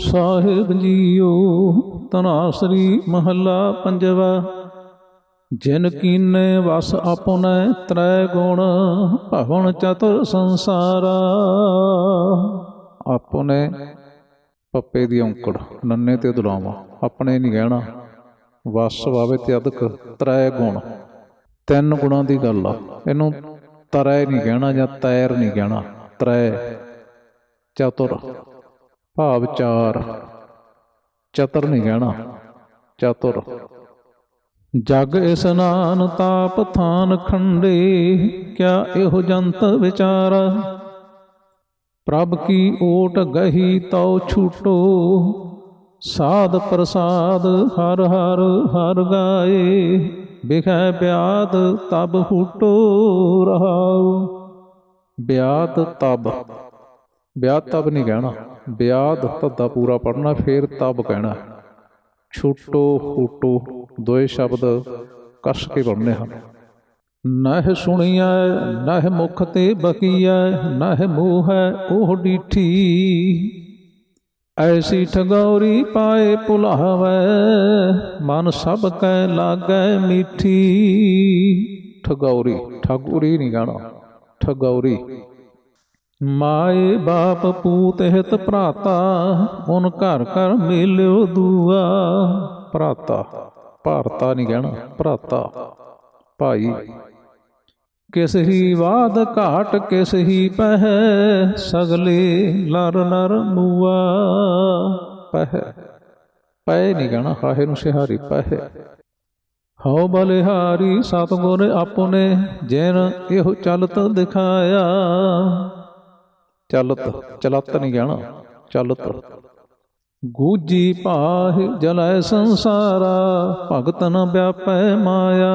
ਸਾਹਿਬ JIO, ਤਨਾਸਰੀ ਮਹੱਲਾ ਪੰਜਵਾ। ਜਿਨ ਕੀਨੇ ਵਸ ਆਪਣੈ ਤ੍ਰੈ ਗੁਣ, ਭਵਨ ਚਤੁਰ ਸੰਸਾਰਾ। ਆਪਨੇ ਪੱਪੇ ਦੀ ਔਂਕੜ, ਨੰਨੇ ਤੇ ਦੁਲਾਵਾ, ਆਪਣੇ ਨਹੀਂ ਕਹਿਣਾ ਵਸ ਵਾਵੇ ਤੇ ਅਦਕ, ਤ੍ਰੈ ਗੁਣ। ਤਿੰਨ ਗੁਣਾਂ ਦੀ ਗੱਲ ਆ, ਇਹਨੂੰ ਤਰੈ ਨਹੀਂ ਕਹਿਣਾ ਜਾਂ ਤੈਰ ਨਹੀਂ ਕਹਿਣਾ ਤ੍ਰੈ ਚਤੁਰ। ਭਾਵ ਚਾਰ। ਚਤਰ ਨਹੀਂ ਕਹਿਣਾ। ਚਤੁਰ। ਜਗ ਇਸਨਾਨ ਤਾਪ ਥਾਨ ਖੰਡੇ, ਕਿਆ ਇਹੋ ਜੰਤ ਵਿਚਾਰਾ? ਪ੍ਰਭ ਕੀ ਓਟ ਗਹੀ ਤਉ ਛੂਟੋ, ਸਾਧ ਪ੍ਰਸਾਦ ਹਰ ਹਰ ਹਰ ਗਾਏ, ਬਿਖੈ ਬਿਆਦ ਤਬ ਹੂਟੋ ਰਹਾਉ। ਬਿਆਦ ਤਬ। ਬਿਆਦ ਤਬ ਨਹੀਂ ਕਹਿਣਾ। ਬਿਆਦ ਤੱਦਾ ਪੂਰਾ ਪੜਨਾ ਫੇਰ ਤਬ ਕਹਿਣਾ। ਛੂਟੋ ਹੂਟੋ ਦੋਏ ਸ਼ਬਦ ਕਸ ਕੇ ਪੜਨੇ ਹਨ। ਨਹਿ ਸੁਣੀਐ, ਨਹਿ ਮੁਖ ਤੇ ਬਕੀਐ, ਨਹਿ ਮੂਹ ਉਹ ਡੀਠੀ। ਐਸੀ ਠਗੌਰੀ ਪਾਏ ਭੁਲਾਵੈ ਮਨ ਸਭ ਕੈ ਲਾਗੈ ਮਿੱਠੀ। ਠਗੌਰੀ ਠਗੌਰੀ ਨਹੀਂ ਗਾਣਾ, ਠਗੌਰੀ ਮਾਏ ਬਾਪ ਪੂਤ ਹਿਤ ਭਰਾਤਾ, ਉਨ ਘਰ ਘਰ ਮਿਲਿਓ ਦੂਆ। ਭਰਾਤਾ, ਭਾਰਤਾ ਨਹੀਂ ਕਹਿਣਾ, ਭਰਾਤਾ, ਭਾਈ। ਕਿਸ ਹੀ ਬਾਦ ਘਾਟ ਕਿਸ ਹੀ ਪਹਿ, ਸਗਲੇ ਲਰ ਨਰ ਮੂਆ। ਪਹਿ ਪੈ ਨਹੀਂ ਕਹਿਣਾ, ਹਾਹੇ ਨੂੰ ਸਿਹਾਰੀ ਪਹਿ। ਹਉ ਬਲਿਹਾਰੀ ਸਤਗੁਰ ਆਪਨੇ ਜਿਨ ਇਹੋ ਚਲਤ ਦਿਖਾਇਆ। ਚਲਤ ਚਲਤ ਨਹੀਂ ਕਹਿਣਾ ਚਲਤ ਗੂਜੀ ਪਾਹ ਜਲੈ ਸੰਸਾਰਾ, ਭਗਤ ਨ ਵਿਆਪੈ ਮਾਇਆ।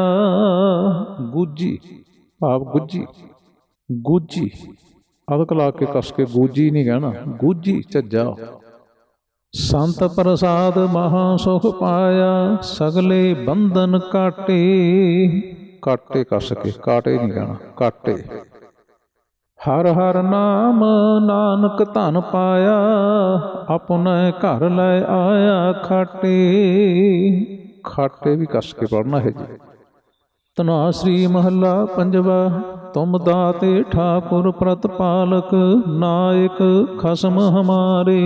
ਗੂਜੀ ਭਾਵ ਗੁੱਜੀ ਗੂਜੀ ਅਦਕ ਲਾ ਕੇ ਕਸ ਕੇ ਗੂਜੀ ਨਹੀਂ ਕਹਿਣਾ ਗੂਜੀ ਝੱਜਾ ਸੰਤ ਪ੍ਰਸਾਦ ਮਹਾ ਸੁਖ ਪਾਇਆ, ਸਗਲੇ ਬੰਧਨ ਕਾਟੇ। ਕਾਟੇ ਕਸ ਕੇ, ਕਾਟੇ ਨਹੀਂ ਕਹਿਣਾ, ਕਾਟੇ। ਹਰ ਹਰ ਨਾਮ ਨਾਨਕ ਧਨ ਪਾਇਆ, ਆਪਣੇ ਘਰ ਲੈ ਆਇਆ ਖਾਟੇ। ਖਾਟੇ ਵੀ ਕਸ ਕੇ ਪੜਨਾ ਹੈ ਜੀ। ਤਨਾ ਸ੍ਰੀ ਮਹੱਲਾ ਪੰਜਵਾ, ਤੁਮ ਦਾਤੇ ਠਾਕੁਰ ਪ੍ਰਤਪਾਲਕ, ਨਾਇਕ ਖਸਮ ਹਮਾਰੇ।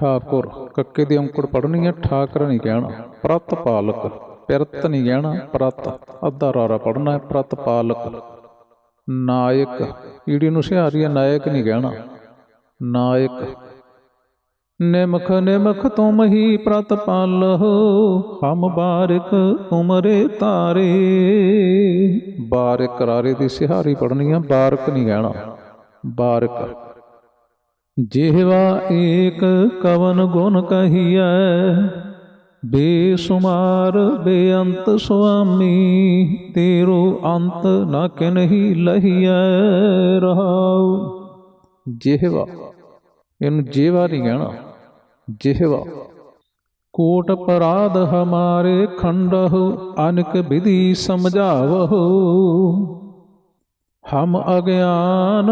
ਠਾਕੁਰ, ਕੱਕੇ ਦੀ ਔਂਕੜ ਪੜਨੀ ਹੈ, ਠਾਕਰ ਨਹੀਂ ਕਹਿਣਾ, ਪ੍ਰਤਪਾਲਕ। ਪਿਰਤ ਨਹੀਂ ਕਹਿਣਾ, ਪ੍ਰਤ। ਅੱਧਾ ਰਾਰਾ ਪੜਨਾ ਹੈ, ਪ੍ਰਤਪਾਲਕ। ਨਾਇਕ, ਈੜੀ ਨੂੰ ਸਿਹਾਰੀ ਨਾਇਕ ਨਹੀਂ ਕਹਿਣਾ। ਨਾਇਕ, ਨਿਮਖ ਨਿਮਖ ਤੁਮ ਹੀ ਪ੍ਰਤਪਾਲਹੁ ਹਮ ਬਾਰਿਕ ਤੁਮਰੇ ਤਾਰੇ। ਬਾਰਿਕ ਰਾਰੇ ਦੀ ਸਿਹਾਰੀ ਪੜਨੀ ਆ ਬਾਰਕ ਨਹੀਂ ਕਹਿਣਾ। ਬਾਰਕ, ਜਿਹਵਾ ਏਕ ਕਵਨ ਗੁਣ ਕਹੀਐ ਬੇਸੁਮਾਰ, ਬੇਅੰਤ ਸੁਆਮੀ, ਤੇਰੋ ਅੰਤ ਨਾ ਕਿਨਹੀ ਲਹੀਐ ਰਹਾਉ। ਜਿਹਵਾ, ਇਹਨੂੰ ਜੇਵਾ ਨਹੀਂ ਕਹਿਣਾ। ਜਿਹਵਾ, ਕੋਟ ਪਰਾਧ ਹਮਾਰੇ ਖੰਡਹੁ, ਅਨਕ ਵਿਧੀ ਸਮਝਾਵਹੁ। ਹਮ ਅਗਿਆਨ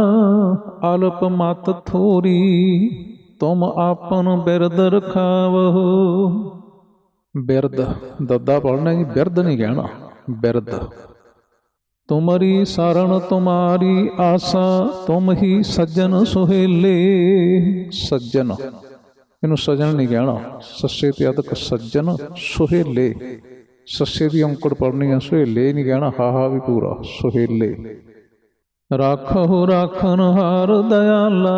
ਅਲਪ ਮਤ ਥੋਰੀ, ਤੁਮ ਆਪਨ ਬਿਰਦ ਰਖਾਵਹੁ। ਬਿਰਦ ਦੱਦਾ ਪੜਨਾ ਜੀ ਬਿਰਦ ਨਹੀਂ ਕਹਿਣਾ ਬਿਰਦ ਤੁਮਰੀ ਸਰਣ ਤੁਮਾਰੀ ਆਸਾ, ਤੁਮ ਹੀ ਸੱਜਣ ਸੁਹੇਲੇ। ਸੱਜਣ, ਇਹਨੂੰ ਸੱਜਣ ਨਹੀਂ ਕਹਿਣਾ, ਸੱਸੇ ਤੇ ਅਦਕ ਸੱਜਣ ਸੁਹੇਲੇ। ਸੱਸੇ ਦੀ ਅੰਕੜ ਪੜਨੀ ਆ, ਸੁਹੇਲੇ ਨਹੀਂ ਕਹਿਣਾ, ਹਾਹਾ ਵੀ ਪੂਰਾ, ਸੁਹੇਲੇ। ਰਾਖੋ ਰਾਖਨ ਹਾਰ ਦਇਆਲਾ,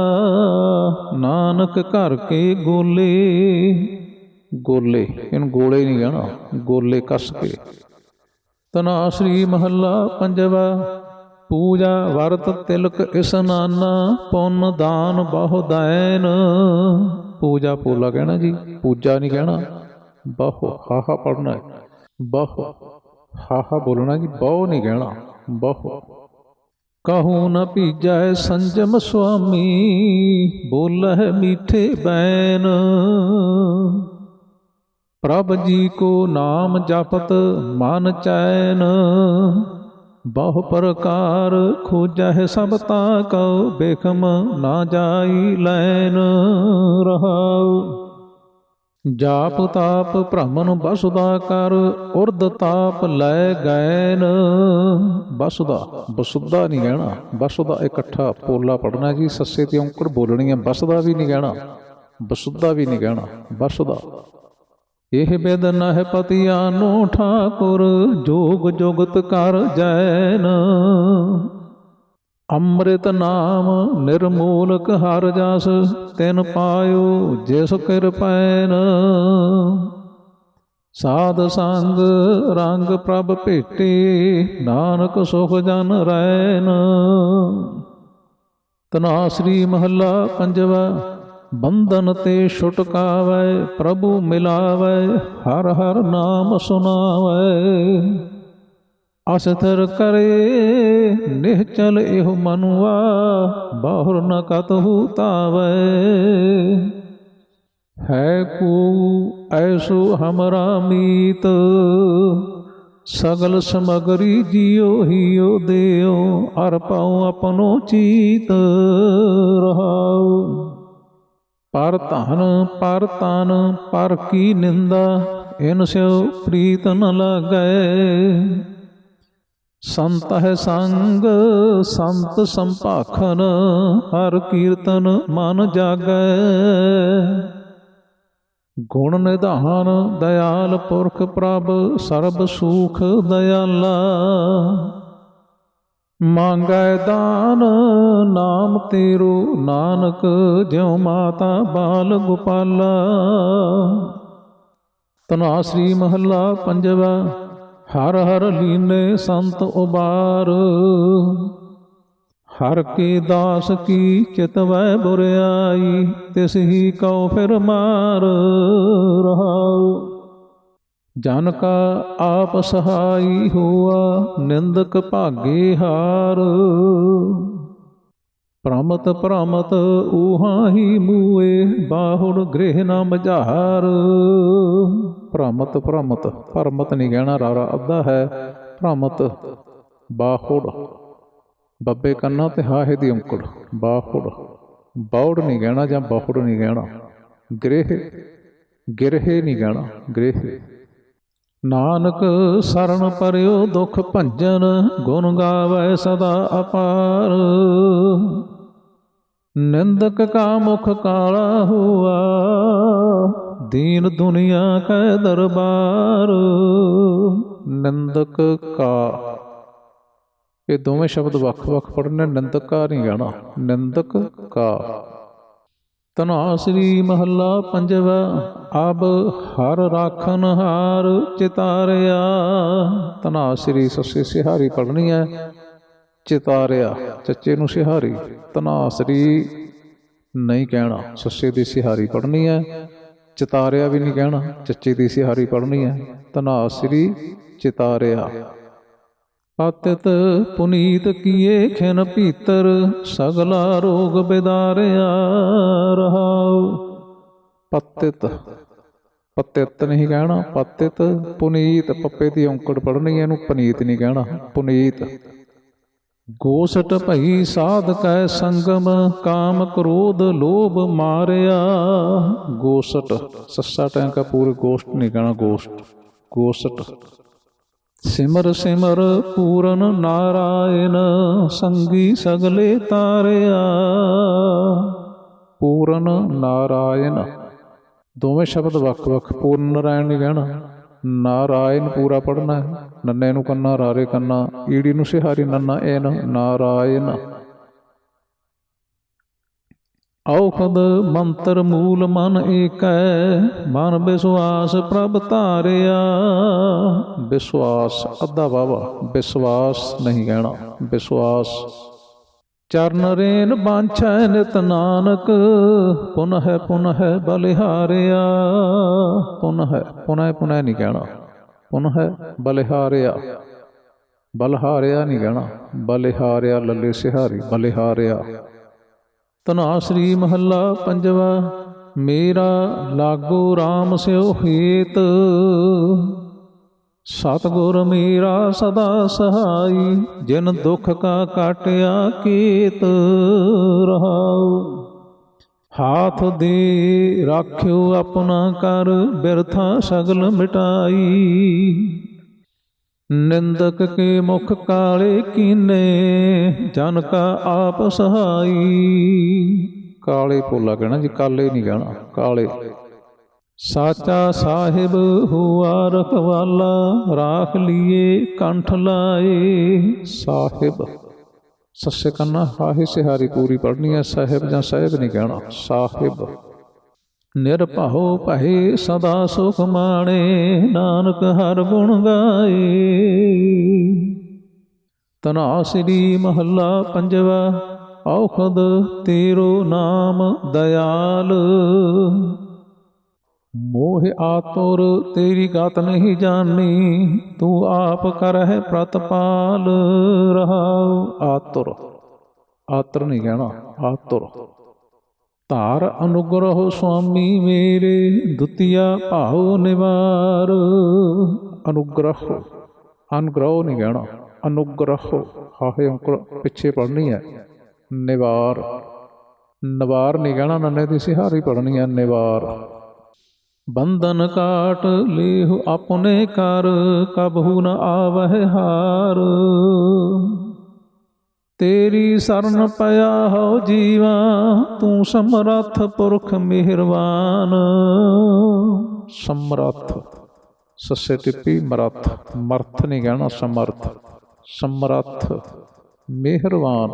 ਨਾਨਕ ਘਰ ਕੇ ਗੋਲੇ। ਗੋਲੇ, ਇਹਨੂੰ ਗੋਲੇ ਨਹੀਂ ਕਹਿਣਾ, ਗੋਲੇ ਕੱਸ ਕੇ। ਤਨਾ ਸ੍ਰੀ ਮਹੱਲਾ ਪੰਜਵਾ, ਪੂਜਾ ਵਰਤ ਤਿਲਕ ਇਸਨਾਨਾ ਪੁੰਨ ਦਾਨ ਬਹੁ ਦੈਨ ਪੂਜਾ ਪੂਲਾ ਕਹਿਣਾ ਜੀ, ਪੂਜਾ ਨਹੀਂ ਕਹਿਣਾ, ਬਹੁ ਹਾਹਾ ਪੜਨਾ ਹੈ। ਬਹੁ ਹਾਹਾ ਬੋਲਣਾ ਜੀ, ਬਹੁ ਨਹੀਂ ਕਹਿਣਾ, ਬਹੁ। ਕਹੂ ਨ ਭੀਜੈ ਸੰਜਮ ਸੁਆਮੀ, ਬੋਲਹਿ ਮੀਠੇ ਬੈਨ। ਪ੍ਰਭ ਜੀ ਕੋ ਨਾਮ ਜਪਤ ਮਨ ਚੈਨ। ਬਹੁ ਪ੍ਰਕਾਰ ਖੋਜਹਿ ਸਭ ਤਾ ਕਉ, ਬੇਖਮ ਨਾ ਜਾਈ ਲੈਨ ਰਹਾਉ। ਜਾਪ ਤਾਪ ਭ੍ਰਮਨ ਬਸੁਦਾ ਕਰ ਉਰਦ ਤਾਪ ਲੈ ਗੈਨ। ਬਸੁਦਾ ਬਸੁਦਾ ਨਹੀਂ ਕਹਿਣਾ ਬਸੁਦਾ ਇਕੱਠਾ ਪੋਲਾ ਪੜਨਾ ਜੀ, ਸੱਸੇ ਤੇ ਔਂਕੜ ਬੋਲਣੀ ਹੈ, ਬਸਦਾ ਵੀ ਨਹੀਂ ਕਹਿਣਾ ਬਸੁਦਾ ਵੀ ਨਹੀਂ ਕਹਿਣਾ ਬਸੁਦਾ ਇਹ ਬੇਦਨ ਹੈ ਪਤਿਆਨੋ ਠਾਕੁਰ, ਜੋਗ ਜੁਗਤ ਕਰ ਜੈਨ। ਅੰਮ੍ਰਿਤ ਨਾਮ ਨਿਰਮੂਲਕ ਹਰ ਜਸ, ਤਿਨ ਪਾਇਓ ਜਿਸ ਕਿਰਪੈਨ ਸਾਧ ਸੰਗ ਰੰਗ ਪ੍ਰਭ ਭੇਟੇ, ਨਾਨਕ ਸੁਖ ਜਨ ਰੈਨ। ਤਨਾ ਸ੍ਰੀ ਮਹੱਲਾ ਪੰਜਵਾ ਬੰਧਨ ਤੇ ਛੁਟਕਾਵੈ ਪ੍ਰਭੂ ਮਿਲਾਵੈ, ਹਰ ਹਰ ਨਾਮ ਸੁਨਾਵੈ। ਅਸਥਿਰ ਕਰੇ, ਨਿਹਚਲ ਇਹੋ ਮਨੁਆ, ਬਾਹਰ ਨ ਕਤਹੂ ਤਾਵੈ। ਹੈ ਕੋ ਐਸੋ ਹਮਰਾ ਮੀਤ, ਸਗਲ ਸਮਗਰੀ ਜਿਉ ਹਿਉ ਦੇਉ, ਅਰ ਪਾਉ ਆਪਣੋ ਚੀਤ ਰਹਾਉ। ਪਰ ਧਨ, ਪਰ ਤਨ ਪਰ ਕੀ ਨਿੰਦਾ, ਇਨ ਸਿਉ ਪ੍ਰੀਤ ਨ ਲਾਗੈ। ਸੰਤ ਹੈ ਸੰਗ, ਸੰਤ ਸੰਭਾਖਨ, ਹਰ ਕੀਰਤਨ ਮਨ ਜਾਗੈ। ਗੁਣ ਨਿਧਾਨ, ਦਇਆਲ ਪੁਰਖ ਪ੍ਰਭ, ਸਰਬ ਸੂਖ ਦਇਆਲਾ। ਮੰਗੈ ਦਾਨ, ਨਾਮ ਤੇਰੂ ਨਾਨਕ, ਜਿਉ ਮਾਤਾ ਬਾਲ ਗੋਪਾਲਾ। ਤਨਾ ਸ੍ਰੀ ਮਹੱਲਾ ਪੰਜਵਾ, ਹਰ ਹਰ ਲੀਨੇ ਸੰਤ ਉਬਾਰ। ਹਰ ਕੇ ਦਾਸ ਕੀ ਚਿਤਵੈ ਬੁਰਿਆਈ, ਤਿਸ ਹੀ ਕਉ ਫਿਰ ਮਾਰ ਰਹਾਉ। ਜਨ ਕਾ ਆਪ ਸਹਾਈ ਹੋਆ, ਨਿੰਦਕ ਭਾਗੇ ਹਾਰ। ਪ੍ਰਮਤ ਪ੍ਰਮਤ ਉਹਾਂ ਹੀ ਮੂਏ, ਬਾਹੁੜ ਗ੍ਰਹਿ ਨਾ ਮਝਾਰ। ਭ੍ਰਮਤ ਭ੍ਰਮਤ ਭਰਮਤ ਨਹੀਂ ਕਹਿਣਾ ਰਾਰਾ, ਅੱਧਾ ਹੈ ਭ੍ਰਮਤ ਬਾਹੁੜ, ਬੱਬੇ ਕੰਨਾਂ ਤੇ ਹਾਹੇ ਦੀ ਔਂਕੜ ਬਾਹੁੜ ਬੌੜ ਨਹੀਂ ਕਹਿਣਾ ਜਾਂ ਬਾਹੁੜ ਨਹੀਂ ਕਹਿਣਾ। ਗ੍ਰਹਿ, ਗਿਰਹੇ ਨਹੀਂ ਕਹਿਣਾ, ਗ੍ਰਹਿ। ਨਾਨਕ ਸਰਣ ਪਰਿਓ ਦੁਖ ਭੰਜਨ, ਗੁਣ ਗਾਵੇ ਸਦਾ ਅਪਾਰ। ਨਿੰਦਕ ਕਾ ਮੁਖ ਕਾਲਾ ਹੁਆ, ਦੀਨ ਦੁਨੀਆ ਕੈ ਦਰਬਾਰ। ਨਿੰਦਕ ਕਾ, ਇਹ ਦੋਵੇਂ ਸ਼ਬਦ ਵੱਖ-ਵੱਖ ਪੜਨੇ ਨਿੰਦਕ ਕਾ ਨਹੀਂ ਕਹਿਣਾ ਨਿੰਦਕ ਕਾ। ਤਨਾਸਰੀ ਮਹੱਲਾ ਪੰਜਵਾ ਅਬ ਹਰ ਰਾਖਨ ਹਾਰ ਚਿਤਾਰਿਆ। ਤਨਾ ਸੱਸੇ ਸਿਹਾਰੀ ਪੜਨੀ ਹੈ ਚਿਤਾਰਿਆ, ਚੱਚੇ ਨੂੰ ਸਿਹਾਰੀ, ਤਨਾਸਰੀ ਨਹੀਂ ਕਹਿਣਾ। ਸੱਸੇ ਦੀ ਸਿਹਾਰੀ ਪੜਨੀ ਹੈ ਚਿਤਾਰਿਆ ਵੀ ਨਹੀਂ ਕਹਿਣਾ, ਚੱਚੇ ਦੀ ਸਿਹਾਰੀ ਪੜਨੀ ਹੈ ਤਨਾਸਰੀ, ਚਿਤਾਰਿਆ। ਪਤਿਤ ਪੁਨੀਤ ਕੀਏ ਖਿਨ ਭੀਤਰ, ਸਗਲਾ ਰੋਗ ਬਿਦਾਰਿਆ ਰਹਾਉ। ਪਤਿਤ ਪਤਿਤ ਨਹੀਂ ਕਹਿਣਾ, ਪਤਿਤ ਪੁਨੀਤ, ਪੱਪੇ ਦੀ ਔਂਕੜ ਪੜਨੀ ਇਹਨੂੰ ਪਨੀਤ ਨਹੀਂ ਕਹਿਣਾ, ਪੁਨੀਤ। ਗੋਸਟ ਭਈ ਸਾਧ ਕੈ ਸੰਗਮ, ਕਾਮ ਕ੍ਰੋਧ ਲੋਭ ਮਾਰਿਆ। ਗੋਸਟ, ਸੱਸਾ ਟੈਂਕਾ ਪੂਰੇ ਗੋਸ਼ਟ ਨਹੀਂ ਕਹਿਣਾ, ਗੋਸ਼ਟ, ਗੋਸਟ। ਸਿਮਰ ਸਿਮਰ ਪੂਰਨ ਨਾਰਾਇਣ, ਸੰਗੀ ਸਗਲੇ ਤਾਰਿਆ। ਪੂਰਨ ਨਾਰਾਇਣ। ਦੋਵੇਂ ਸ਼ਬਦ ਵੱਖ-ਵੱਖ, ਪੂਰਨ ਨਾਰਾਇਣ ਨਹੀਂ ਕਹਿਣਾ। ਨਾਰਾਇਣ ਪੂਰਾ ਪੜਨਾ ਹੈ। ਨੰਨੇ ਨੂੰ ਕੰਨਾ, ਰਾਰੇ ਕੰਨਾ, ਈੜੀ ਨੂੰ ਸਿਹਾਰੀ ਨੰਨਾ ਐਨ ਨਾਰਾਇਣ। ਔਖਦ ਮੰਤਰ ਮੂਲ ਮਨ ਏਕੈ, ਮਨ ਵਿਸ਼ਵਾਸ ਪ੍ਰਭ ਧਾਰਿਆ। ਵਿਸ਼ਵਾਸ ਅੱਧਾ ਵਾਵਾ ਵਿਸ਼ਵਾਸ ਨਹੀਂ ਕਹਿਣਾ ਵਿਸ਼ਵਾਸ ਚਰਨ ਰੇਨ ਬਾਂਛੈ ਨਿਤ ਨਾਨਕ ਪੁਨ ਹੈ ਬਲਿਹਾਰਿਆ। ਪੁਨ ਹੈ ਪੁਨੈ ਪੁਨੈ ਨਹੀਂ ਕਹਿਣਾ ਪੁਨ ਹੈ ਬਲਿਹਾਰਿਆ। ਬਲਹਾਰਿਆ ਨਹੀਂ ਕਹਿਣਾ, ਬਲਿਹਾਰਿਆ ਲੱਲੇ ਸਿਹਾਰੀ, ਬਲਿਹਾਰਿਆ। ਤਨਾ ਸ੍ਰੀ ਮਹੱਲਾ ਪੰਜਵਾ, ਮੇਰਾ ਲਾਗੋ RAM ਸਿਓ ਹੇਤ। ਸਤਿਗੁਰ ਮੇਰਾ ਸਦਾ ਸਹਾਈ, ਜਿਨ ਦੁਖ ਕਾ ਕਾਟਿਆ ਕੀਤ ਰਹਾਉ। ਹਾਥ ਦੇ ਰਾਖਿਓ ਆਪਣਾ ਕਰ, ਬਿਰਥਾ ਸਗਲ ਮਿਟਾਈ। ਨਿੰਦਕ ਕੇ ਮੁਖ ਕਾਲੇ ਕੀਨੇ ਜਨ ਕਾ ਆਪ ਸਹਾਈ। ਕਾਲੇ ਪੋਲਾ ਕਹਿਣਾ ਜੀ ਕਾਲੇ ਨਹੀਂ ਕਹਿਣਾ ਕਾਲੇ। ਸਾਚਾ ਸਾਹਿਬ ਹੁਆ ਰਖਵਾਲਾ ਰਾਖ ਲੀਏ ਕੰਠ ਲਾਏ। ਸਾਹਿਬ ਸੱਸੇ ਕੰਨਾ ਹਾਹੇ ਸਿਹਾਰੀ ਪੂਰੀ ਪੜਨੀ ਹੈ ਸਾਹਿਬ ਜਾਂ ਸਾਹਿਬ ਨਹੀਂ ਕਹਿਣਾ ਸਾਹਿਬ। ਨਿਰਭਉ ਭਏ ਸਦਾ ਸੁਖ ਮਾਣੇ, ਨਾਨਕ ਹਰ ਗੁਣ ਗਾਏ। ਤਨਾ ਸ੍ਰੀ ਮਹੱਲਾ ਪੰਜਵਾ, ਔਖਦ ਤੇਰੋ ਨਾਮ ਦਇਆਲ। ਮੋਹ ਆਤੁਰ, ਤੇਰੀ ਗਤ ਨਹੀਂ ਜਾਣੀ, ਤੂੰ ਆਪ ਕਰਹਿ ਪ੍ਰਤਪਾਲ। ਰਹਾਉ ਆਤੁਰ। ਆਤਰ ਨਹੀਂ ਕਹਿਣਾ, ਆਤੁਰ। ਧਾਰ ਅਨੁਗ੍ਰਹ ਸੁਆਮੀ ਮੇਰੇ, ਦੁਤੀਆ ਭਾਉ ਨਿਵਾਰ। ਅਨੁਗ੍ਰਹ ਅਨੁਗ੍ਰਹ ਨਹੀਂ ਕਹਿਣਾ, ਅਨੁਗ੍ਰਹ, ਹਾਹੇ ਅੰਕਲ, ਪਿੱਛੇ ਪੜਨੀ ਹੈ। ਨਿਵਾਰ। ਨਿਵਾਰ ਨਹੀਂ ਕਹਿਣਾ, ਨੰਨੇ ਦੀ ਸਿਹਾਰੀ ਪੜਨੀ ਹੈ, ਨਿਵਾਰ। ਬੰਧਨ ਕਾਟ ਲੇਹੁ ਆਪਣੇ ਕਰ ਕਬਹੂ ਨ ਆਵਹਿ ਹਾਰ। ਤੇਰੀ ਸਰਨ ਪਿਆ ਹੋ ਜੀਵਾ, ਤੂੰ ਸਮਰੱਥ ਪੁਰਖ ਮਿਹਰਬਾਨ ਸਮਰੱਥ, ਸੱਸੇ ਟਿੱਪੀ ਮਰੱਥ, ਮਰਥ ਨਹੀਂ ਕਹਿਣਾ ਸਮਰਥ। ਸਮਰੱਥ ਮਿਹਰਬਾਨ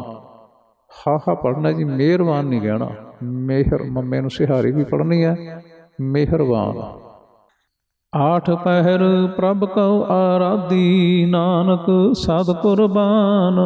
ਹਾ ਹਾ ਪੜਨਾ ਜੀ ਮਿਹਰਬਾਨ ਨਹੀਂ ਕਹਿਣਾ। ਮਿਹਰ, ਮੰਮੇ ਨੂੰ ਸਿਹਾਰੀ ਵੀ ਪੜਨੀ ਹੈ। ਮਿਹਰਬਾਨ ਆਠ ਪਹਿਰ ਪ੍ਰਭ ਕਉ ਆਰਾਧੀ, ਨਾਨਕ ਸਦ ਕੁਰਬਾਨ।